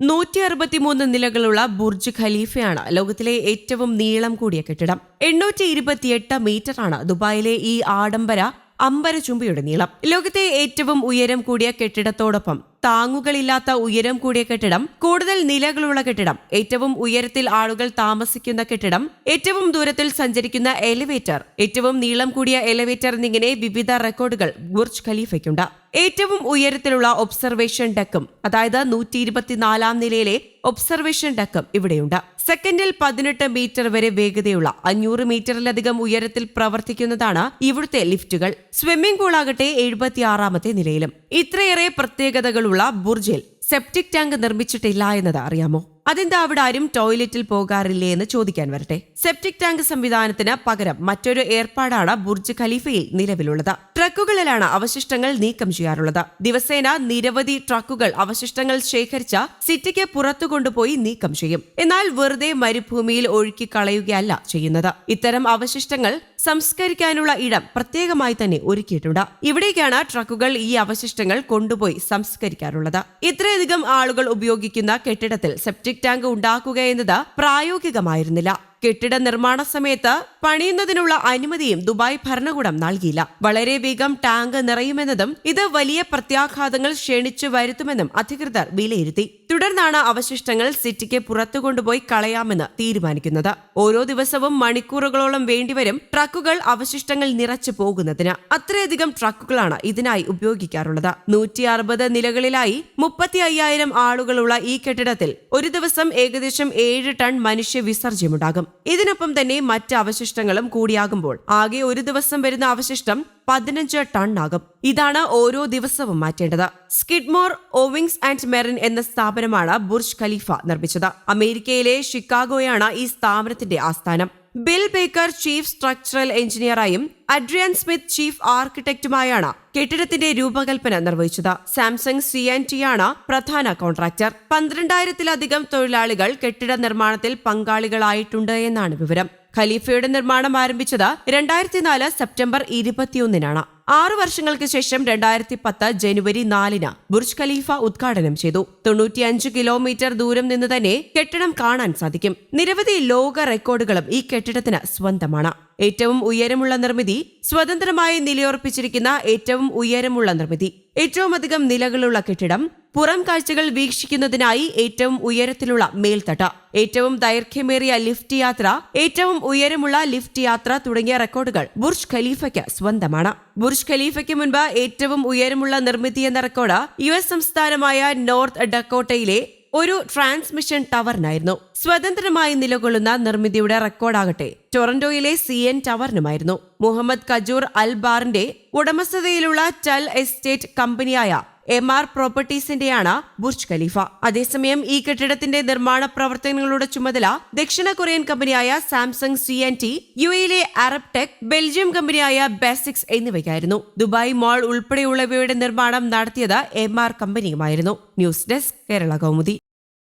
നൂറ്റി അറുപത്തിമൂന്ന് നിലകളുള്ള ബുർജ് ഖലീഫയാണ് ലോകത്തിലെ ഏറ്റവും നീളം കൂടിയ കെട്ടിടം. എണ്ണൂറ്റി ഇരുപത്തിയെട്ട് മീറ്ററാണ് ദുബായിലെ ഈ ആഡംബര അമ്പരചുംബിയുടെ നീളം. ലോകത്തെ ഏറ്റവും ഉയരം കൂടിയ കെട്ടിടത്തോടൊപ്പം താങ്ങുകളില്ലാത്ത ഉയരം കൂടിയ കെട്ടിടം കൂടുതൽ നിലകളുള്ള കെട്ടിടം ഏറ്റവും ഉയരത്തിൽ ആളുകൾ താമസിക്കുന്ന കെട്ടിടം ഏറ്റവും ദൂരത്തിൽ സഞ്ചരിക്കുന്ന എലിവേറ്റർ ഏറ്റവും നീളം കൂടിയ എലിവേറ്റർ എന്നിങ്ങനെ വിവിധ റെക്കോർഡുകൾ ബുർജ് ഖലീഫയ്ക്കുണ്ട്. ഏറ്റവും ഉയരത്തിലുള്ള ഒബ്സർവേഷൻ ഡെക്കും അതായത് നൂറ്റി ഇരുപത്തിനാലാം നിലയിലെ ഒബ്സർവേഷൻ ഡെക്കും ഇവിടെയുണ്ട്. സെക്കൻഡിൽ പതിനെട്ട് മീറ്റർ വരെ വേഗതയുള്ള അഞ്ഞൂറ് മീറ്ററിലധികം ഉയരത്തിൽ പ്രവർത്തിക്കുന്നതാണ് ഇവിടുത്തെ ലിഫ്റ്റുകൾ സ്വിമ്മിംഗ് പൂൾ ആകട്ടെ എഴുപത്തിയാറാമത്തെ നിലയിലും. ഇത്രയേറെ പ്രത്യേകതകളുള്ള ബുർജിൽ സെപ്റ്റിക് ടാങ്ക് നിർമ്മിച്ചിട്ടില്ല എന്നത് അറിയാമോ? അതെന്താ അവിടെ ആരും ടോയ്ലറ്റിൽ പോകാറില്ലേ എന്ന് ചോദിക്കാൻ വരട്ടെ. സെപ്റ്റിക് ടാങ്ക് സംവിധാനത്തിന് പകരം മറ്റൊരു ഏർപ്പാടാണ് ബുർജ് ഖലീഫയിൽ നിലവിലുള്ളത്. ട്രക്കുകളിലാണ് അവശിഷ്ടങ്ങൾ നീക്കം ചെയ്യാറുള്ളത്. ദിവസേന നിരവധി ട്രക്കുകൾ അവശിഷ്ടങ്ങൾ ശേഖരിച്ച സിറ്റിക്ക് പുറത്തു കൊണ്ടുപോയി നീക്കം ചെയ്യും. എന്നാൽ വെറുതെ മരുഭൂമിയിൽ ഒഴുക്കി കളയുകയല്ല ചെയ്യുന്നത്. ഇത്തരം അവശിഷ്ടങ്ങൾ സംസ്കരിക്കാനുള്ള ഇടം പ്രത്യേകമായി തന്നെ ഒരുക്കിയിട്ടുണ്ട്. ഇവിടേക്കാണ് ട്രക്കുകൾ ഈ അവശിഷ്ടങ്ങൾ കൊണ്ടുപോയി സംസ്കരിക്കാറുള്ളത്. ഇത്രയധികം ആളുകൾ ഉപയോഗിക്കുന്ന കെട്ടിടത്തിൽ സെപ്റ്റിക് ടാങ്ക് ഉണ്ടാക്കുക എന്നത് പ്രായോഗികമായിരുന്നില്ല. കെട്ടിട നിർമ്മാണ സമയത്ത് പണിയുന്നതിനുള്ള അനുമതിയും ദുബായ് ഭരണകൂടം നൽകിയില്ല. വളരെ വേഗം ടാങ്ക് നിറയുമെന്നതും ഇത് വലിയ പ്രത്യാഘാതങ്ങൾ ക്ഷണിച്ചു വരുത്തുമെന്നും അധികൃതർ വിലയിരുത്തി. തുടർന്നാണ് അവശിഷ്ടങ്ങൾ സിറ്റിക്ക് പുറത്തു കൊണ്ടുപോയി കളയാമെന്ന് തീരുമാനിക്കുന്നത്. ഓരോ ദിവസവും മണിക്കൂറുകളോളം വേണ്ടിവരും ട്രക്കുകൾ അവശിഷ്ടങ്ങൾ നിറച്ചു പോകുന്നതിന്. അത്രയധികം ട്രക്കുകളാണ് ഇതിനായി ഉപയോഗിക്കാറുള്ളത്. നൂറ്റി അറുപത് നിലകളിലായി മുപ്പത്തി അയ്യായിരം ആളുകളുള്ള ഈ കെട്ടിടത്തിൽ ഒരു ദിവസം ഏകദേശം ഏഴ് ടൺ മനുഷ്യ വിസർജ്യമുണ്ടാകും ഇതിനൊപ്പം തന്നെ മറ്റ് അവശിഷ്ടങ്ങളും കൂടിയാകുമ്പോൾ ആകെ ഒരു ദിവസം വരുന്ന അവശിഷ്ടം പതിനഞ്ച് ടൺ ആകും. ഇതാണ് ഓരോ ദിവസവും മാറ്റേണ്ടത്. സ്കിഡ്മോർ ഓവിങ്സ് ആൻഡ് മെറിൻ എന്ന സ്ഥാപനമാണ് ബുർജ് ഖലീഫ നിർമ്മിച്ചത്. അമേരിക്കയിലെ ഷിക്കാഗോയാണ് ഈ സ്ഥാപനത്തിന്റെ ആസ്ഥാനം. ബിൽ ബേക്കർ ചീഫ് സ്ട്രക്ചറൽ എഞ്ചിനീയറായും അഡ്രിയൻ സ്മിത്ത് ചീഫ് ആർക്കിടെക്റ്റുമായാണ് കെട്ടിടത്തിന്റെ രൂപകൽപ്പന നിർവഹിച്ചത്. സാംസങ് സി ആൻഡ് ടി ആണ് പ്രധാന കോൺട്രാക്ടർ. പന്ത്രണ്ടായിരത്തിലധികം തൊഴിലാളികൾ കെട്ടിട നിർമ്മാണത്തിൽ പങ്കാളികളായിട്ടുണ്ട് എന്നാണ് വിവരം. ഖലീഫയുടെ നിർമ്മാണം ആരംഭിച്ചത് രണ്ടായിരത്തി നാല് സെപ്റ്റംബർ ഇരുപത്തിയൊന്നിനാണ്. ആറു വർഷങ്ങൾക്ക് ശേഷം രണ്ടായിരത്തി പത്ത് ജനുവരി നാലിന് ബുർജ് ഖലീഫ ഉദ്ഘാടനം ചെയ്തു. തൊണ്ണൂറ്റിയഞ്ച് കിലോമീറ്റർ ദൂരം നിന്ന് തന്നെ കെട്ടിടം കാണാൻ സാധിക്കും. നിരവധി ലോക റെക്കോർഡുകളും ഈ കെട്ടിടത്തിന് സ്വന്തമാണ്. ഏറ്റവും ഉയരമുള്ള നിർമ്മിതി സ്വതന്ത്രമായി നിലയുറപ്പിച്ചിരിക്കുന്ന ഏറ്റവും ഉയരമുള്ള നിർമ്മിതി. ഏറ്റവും അധികം നിലകളുള്ള കെട്ടിടം പുറം കാഴ്ചകൾ വീക്ഷിക്കുന്നതിനായി ഏറ്റവും ഉയരത്തിലുള്ള മേൽത്തട്ട. ഏറ്റവും ദൈർഘ്യമേറിയ ലിഫ്റ്റ് യാത്ര ഏറ്റവും ഉയരമുള്ള ലിഫ്റ്റ് യാത്ര തുടങ്ങിയ റെക്കോർഡുകൾ ബുർജ് ഖലീഫയ്ക്ക് സ്വന്തമാണ്. ബുർജ് ഖലീഫയ്ക്ക് മുൻപ് ഏറ്റവും ഉയരമുള്ള നിർമ്മിതി എന്ന റെക്കോർഡ് യു എസ് സംസ്ഥാനമായ നോർത്ത് ഡക്കോട്ടയിലെ ഒരു ട്രാൻസ്മിഷൻ ടവറിനായിരുന്നു. സ്വതന്ത്രമായി നിലകൊള്ളുന്ന നിർമ്മിതിയുടെ റെക്കോർഡാകട്ടെ ടൊറന്റോയിലെ സി എൻ ടവറിനുമായിരുന്നു. മുഹമ്മദ് കജൂർ അൽ ബാറിന്റെ ഉടമസ്ഥതയിലുള്ള ടൽ എസ്റ്റേറ്റ് കമ്പനിയായ എം ആർ പ്രോപ്പർട്ടീസിന്റെയാണ് ബുർജ് ഖലീഫ. അതേസമയം ഈ കെട്ടിടത്തിന്റെ നിർമ്മാണ പ്രവർത്തനങ്ങളുടെ ചുമതല ദക്ഷിണ കൊറിയൻ കമ്പനിയായ Samsung C N T U എയിലെ അറബ് ടെക് ബെൽജിയം കമ്പനിയായ ബെസിക്സ് എന്നിവയ്ക്കായിരുന്നു. ദുബായ് മാൾ ഉൾപ്പെടെയുള്ളവയുടെ നിർമ്മാണം നടത്തിയത് Emaar കമ്പനിയുമായിരുന്നു. News desk Kerala Kaumudi.